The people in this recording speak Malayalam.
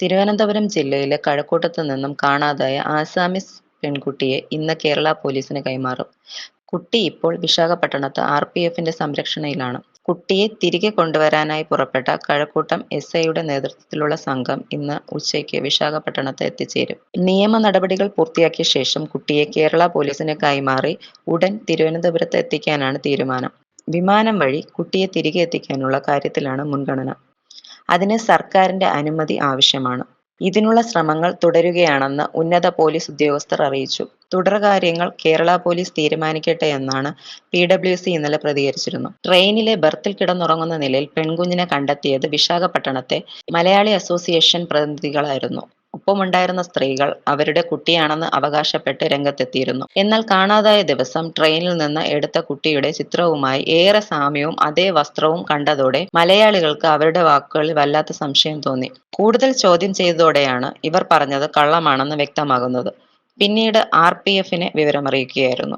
തിരുവനന്തപുരം ജില്ലയിലെ കഴക്കൂട്ടത്തു നിന്നും കാണാതായ ആസാമിസ് പെൺകുട്ടിയെ ഇന്ന് കേരള പോലീസിന് കൈമാറും. കുട്ടി ഇപ്പോൾ വിശാഖപട്ടണത്ത് ആർ പി എഫിന്റെ സംരക്ഷണയിലാണ്. കുട്ടിയെ തിരികെ കൊണ്ടുവരാനായി പുറപ്പെട്ട കഴക്കൂട്ടം എസ് ഐയുടെ നേതൃത്വത്തിലുള്ള സംഘം ഇന്ന് ഉച്ചയ്ക്ക് വിശാഖപട്ടണത്ത് എത്തിച്ചേരും. നിയമ നടപടികൾ പൂർത്തിയാക്കിയ ശേഷം കുട്ടിയെ കേരള പോലീസിന് കൈമാറി ഉടൻ തിരുവനന്തപുരത്ത് എത്തിക്കാനാണ് തീരുമാനം. വിമാനം വഴി കുട്ടിയെ തിരികെ എത്തിക്കാനുള്ള കാര്യത്തിലാണ് മുൻഗണന. അതിന് സർക്കാരിന്റെ അനുമതി ആവശ്യമാണ്. ഇതിനുള്ള ശ്രമങ്ങൾ തുടരുകയാണെന്ന് ഉന്നത പോലീസ് ഉദ്യോഗസ്ഥർ അറിയിച്ചു. തുടർകാര്യങ്ങൾ കേരള പോലീസ് തീരുമാനിക്കട്ടെ എന്നാണ് പി ഡബ്ല്യു സി ഇന്നലെ പ്രതികരിച്ചിരുന്നു ട്രെയിനിലെ ബർത്തിൽ കിടന്നുറങ്ങുന്ന നിലയിൽ പെൺകുഞ്ഞിനെ കണ്ടെത്തിയത് വിശാഖപട്ടണത്തെ മലയാളി അസോസിയേഷൻ പ്രതിനിധികളായിരുന്നു. ഒപ്പമുണ്ടായിരുന്ന സ്ത്രീകൾ അവരുടെ കുട്ടിയാണെന്ന് അവകാശപ്പെട്ട് രംഗത്തെത്തിയിരുന്നു. എന്നാൽ കാണാതായ ദിവസം ട്രെയിനിൽ നിന്ന് എടുത്ത കുട്ടിയുടെ ചിത്രവുമായി ഏറെ സാമ്യവും അതേ വസ്ത്രവും കണ്ടതോടെ മലയാളികൾക്ക് അവരുടെ വാക്കുകളിൽ വല്ലാത്ത സംശയം തോന്നി. കൂടുതൽ ചോദ്യം ചെയ്തതോടെയാണ് ഇവർ പറഞ്ഞത് കള്ളമാണെന്ന് വ്യക്തമാകുന്നത്. പിന്നീട് ആർ പി എഫിനെ വിവരമറിയിക്കുകയായിരുന്നു.